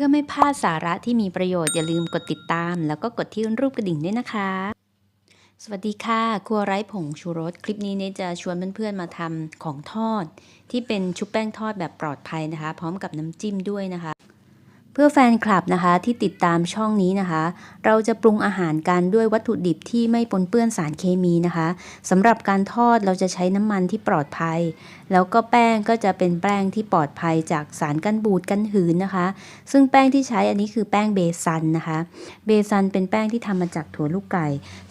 พื่อไม่พลาดสาระที่มีประโยชน์อย่าลืมกดติดตาม แล้วก็กดที่รูปกระดิ่งด้วยนะคะ สวัสดีค่ะ ครัวไร้ผงชูรส คลิปนี้เนยจะชวนเพื่อนๆมาทำของทอด ที่เป็นชุบแป้งทอดแบบปลอดภัยนะคะ พร้อมกับน้ำจิ้มด้วยนะคะ พื่อแฟนคลับนะคะที่ติดตามช่องนี้นะคะ เราจะปรุงอาหารกันด้วยวัตถุดิบที่ไม่ปนเปื้อนสารเคมีนะคะสำหรับการทอดเราจะใช้น้ำมันที่ปลอดภัย แล้วก็แป้งก็จะเป็นแป้งที่ปลอดภัยจากสารกันบูดกันหืนนะคะ ซึ่งแป้งที่ใช้อันนี้คือแป้งเบซันนะคะ เบซันเป็นแป้งที่ทำมาจากถั่วลูกไก่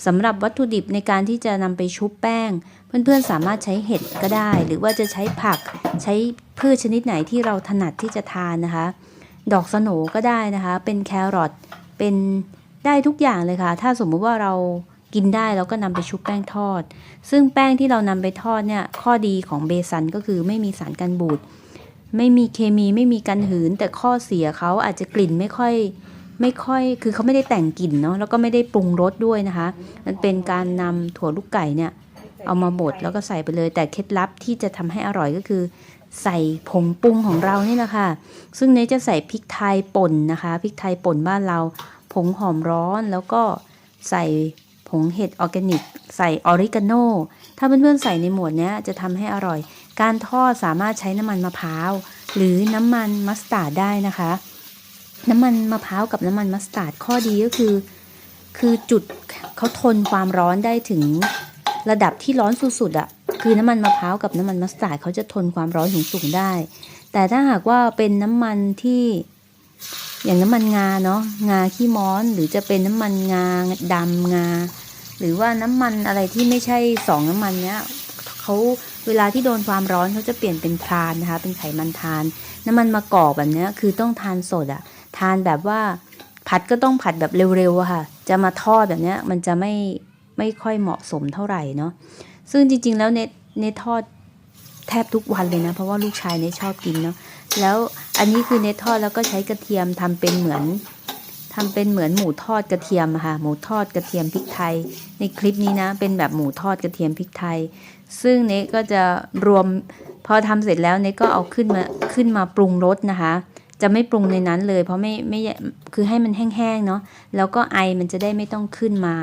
สำหรับวัตถุดิบในการที่จะนำไปชุบแป้ง เพื่อนๆสามารถใช้เห็ดก็ได้ หรือว่าจะใช้ผักใช้พืชชนิดไหนที่เราถนัดที่จะทานนะคะ ดอกสโหนก็ได้นะคะ เป็นแครอทเป็นได้ทุกอย่างเลยค่ะ ถ้าสมมุติว่าเรากินได้เราก็นำไปชุบแป้งทอด ซึ่งแป้งที่เรานำไปทอดเนี่ยข้อดีของเบซันก็คือไม่มีสารกันบูดไม่มีเคมีไม่มีกันหืน แต่ข้อเสียเขาอาจจะกลิ่นไม่ค่อยไม่ค่อยคือเขาไม่ได้แต่งกลิ่นเนาะแล้วก็ไม่ได้ปรุงรสด้วยนะคะ มันเป็นการนำถั่วลูกไก่เนี่ยเอามาบดแล้วก็ใส่ไปเลย แต่เคล็ดลับที่จะทำให้อร่อยก็คือ ใส่ผงปรุงของเรานี่แหละค่ะ ซึ่งเนจะใส่พริกไทยป่นนะคะ พริกไทยป่นบ้านเรา ผงหอมร้อนแล้วก็ใส่ผงเห็ดออร์แกนิก ใส่ออริกาโน ถ้าเพื่อนๆใส่ในหมวดนี้จะทำให้อร่อย การทอดสามารถใช้น้ำมันมะพร้าว หรือน้ำมันมัสตาร์ดได้นะคะ น้ำมันมะพร้าวกับน้ำมันมัสตาร์ดข้อดีก็คือ คือจุดเขาทนความร้อนได้ถึงระดับที่ร้อนสุดๆอะ่ะ คือน้ำมันมะพร้าวกับน้ำมันมัสตาร์ดเขาจะทนความร้อนสูงสูงๆได้ แต่ถ้าหากว่าเป็นน้ำมันที่อย่างน้ำมันงาเนาะงาขี้ม้อนหรือจะเป็นน้ำมันงาดำงา หรือว่าน้ำมันอะไรที่ไม่ใช่สองน้ำมันเนี้ยเขาเวลาที่โดนความร้อนเขาจะเปลี่ยนเป็นทานนะคะ เป็นไขมันทาน น้ำมันมะกอกแบบเนี้ยคือต้องทานสดอะทานแบบว่าผัดก็ต้องผัดแบบเร็วๆอะค่ะ จะมาทอดแบบเนี้ยมันจะไม่ไม่ค่อยเหมาะสมเท่าไหร่เนาะ ซึ่งจริง ๆ แล้วเนทเนททอดแทบทุกวันเลยนะ เพราะว่าลูกชายเนทชอบกินเนาะแล้วอันนี้คือเนททอดแล้วก็ใช้กระเทียมทำเป็นเหมือนทำเป็นเหมือนหมูทอดกระเทียมค่ะหมูทอดกระเทียมพริกไทย ในคลิปนี้นะเป็นแบบหมูทอดกระเทียมพริกไทย ซึ่งเนทก็จะรวมพอทำเสร็จแล้วเนทก็เอาขึ้นมาขึ้นมาปรุงรสนะคะจะไม่ปรุงในนั้นเลย เพราะไม่ไม่คือให้มันแห้งๆเนาะแล้วก็ไอมันจะได้ไม่ต้องขึ้นมา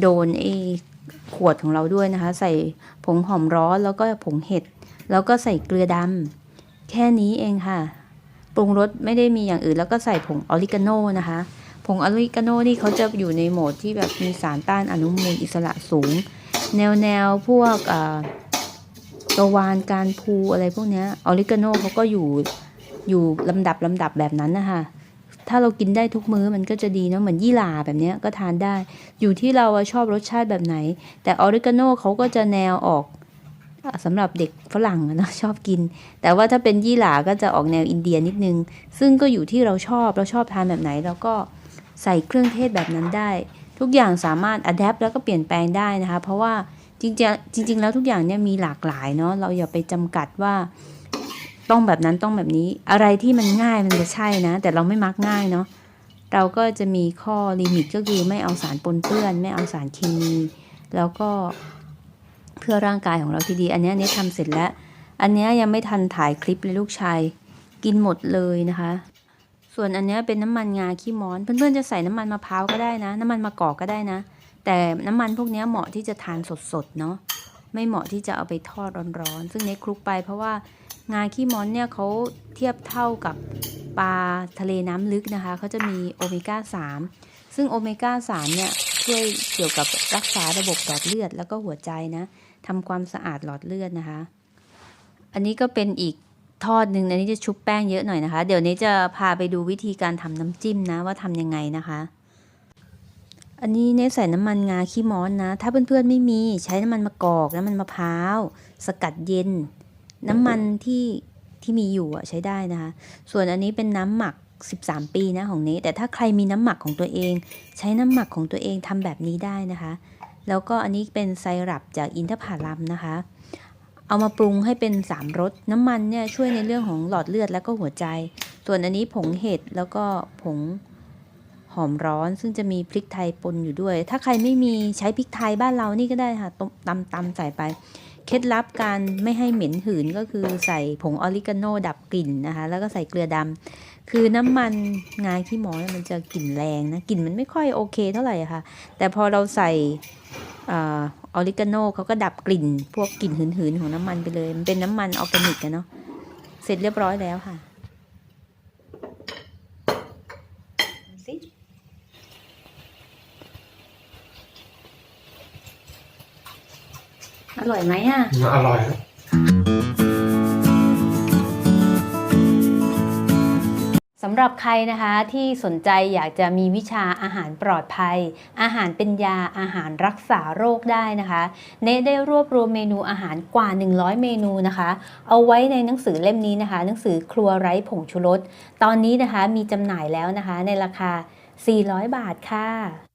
โดนไอ ขวดของเราด้วยนะคะ ใส่ผงหอมร้อนแล้วก็ผงเห็ด แล้วก็ใส่เกลือดำแค่นี้เองค่ะ ปรุงรสไม่ได้มีอย่างอื่น แล้วก็ใส่ผงออริกาโนนะคะ ผงออริกาโนนี่เขาจะอยู่ในโหมดที่แบบมีสารต้านอนุมูลอิสระสูง แนวแนวพวกตะวานการพูอะไรพวกนี้ออริกาโนเขาก็อยู่อยู่ลำดับลำดับแบบนั้นนะคะ ถ้าเรากินได้ทุกมื้อมันก็จะดีเนาะเหมือนยี่หร่าแบบนี้ก็ทานได้ อยู่ที่เราชอบรสชาติแบบไหน แต่ออริกาโนเขาก็จะแนวออกสำหรับเด็กฝรั่งเนาะชอบกิน แต่ว่าถ้าเป็นยี่หร่าก็จะออกแนวอินเดียนิดนึง ซึ่งก็อยู่ที่เราชอบเราชอบทานแบบไหนเราก็ใส่เครื่องเทศแบบนั้นได้ ทุกอย่างสามารถอัดแอปแล้วก็เปลี่ยนแปลงได้นะคะ เพราะว่าจริงๆจริง ๆ แล้วทุกอย่างเนี่ยมีหลากหลายเนาะเราอย่าไปจำกัดว่า ต้องแบบนั้นต้องแบบนี้ อะไรที่มันง่ายมันจะใช่นะ แต่เราไม่มักง่ายเนาะเราก็จะมีข้อลิมิตก็คือไม่เอาสารปนเปื้อน ไม่เอาสารเคมี แล้วก็เพื่อร่างกายของเราที่ดี อันนี้เนี้ทำเสร็จแล้ว อันนี้ยังไม่ทันถ่ายคลิปเลยลูกชายกินหมดเลยนะคะ ส่วนอันนี้เป็นน้ำมันงาขี้ม้อน เพื่อนๆจะใส่น้ำมันมะพร้าวก็ได้นะ น้ำมันมะกอกก็ได้นะ แต่น้ำมันพวกเนี้ยเหมาะที่จะทานสดๆเนาะไม่เหมาะที่จะเอาไปทอดร้อนๆ ซึ่งเนี้คลุกไปเพราะว่า งาขี้ม้อนเนี่ยเขาเทียบเท่ากับปลาทะเลน้ำลึกนะคะเขาจะมีโอเมก้า 3 ซึ่งโอเมก้า 3 เนี่ยช่วยเกี่ยวกับรักษาระบบหลอดเลือดแล้วก็หัวใจนะทำความสะอาดหลอดเลือดนะคะ อันนี้ก็เป็นอีกทอดหนึ่งอันนี้จะชุบแป้งเยอะหน่อยนะคะ เดี๋ยวนี้จะพาไปดูวิธีการทำน้ำจิ้มนะว่าทำยังไงนะคะ อันนี้เนยใส่น้ำมันงาขี้ม้อนนะ ถ้าเพื่อนๆไม่มีใช้น้ำมันมะกอกน้ำมันมะพร้าว สกัดเย็น น้ำมันที่ที่มีอยู่อะใช้ได้นะคะ ส่วนอันนี้เป็นน้ำหมัก 13 ปีนะของเนแต่ถ้าใครมีน้ำหมักของตัวเอง ใช้น้ำหมักของตัวเองทำแบบนี้ได้นะคะ แล้วก็อันนี้เป็นไซรัปจากอินทผลัมนะคะ เอามาปรุงให้เป็นสามรสน้ำมันเนี่ยช่วยในเรื่องของหลอดเลือดแล้วก็หัวใจ ส่วนอันนี้ผงเห็ดแล้วก็ผงหอมร้อนซึ่งจะมีพริกไทยปนอยู่ด้วย ถ้าใครไม่มีใช้พริกไทยบ้านเรานี่ก็ได้ค่ะตำตำใส่ไป เคล็ดลับการไม่ให้เหม็นหืนก็คือใส่ผงออริกาโนดับกลิ่นนะคะ แล้วก็ใส่เกลือดำคือน้ำมันงาขี้หมอเนี่ยมันจะกลิ่นแรงนะกลิ่นมันไม่ค่อยโอเคเท่าไหร่ค่ะ แต่พอเราใส่ออริกาโนเขาก็ดับกลิ่น พวกกลิ่นหืนๆของน้ำมันไปเลย มันเป็นน้ำมันออร์แกนิกอะเนาะเสร็จเรียบร้อยแล้วค่ะ อร่อยไหมอะ อร่อยนะสำหรับใครนะคะที่สนใจอยากจะมีวิชาอาหารปลอดภัย อาหารเป็นยาอาหารรักษาโรคได้นะคะเนได้รวบรวมเมนูอาหารกว่า 100 เมนูนะคะ เอาไว้ในหนังสือเล่มนี้นะคะ หนังสือครัวไร้ผงชูรสตอนนี้นะคะมีจำหน่ายแล้วนะคะในราคา 400 บาทค่ะ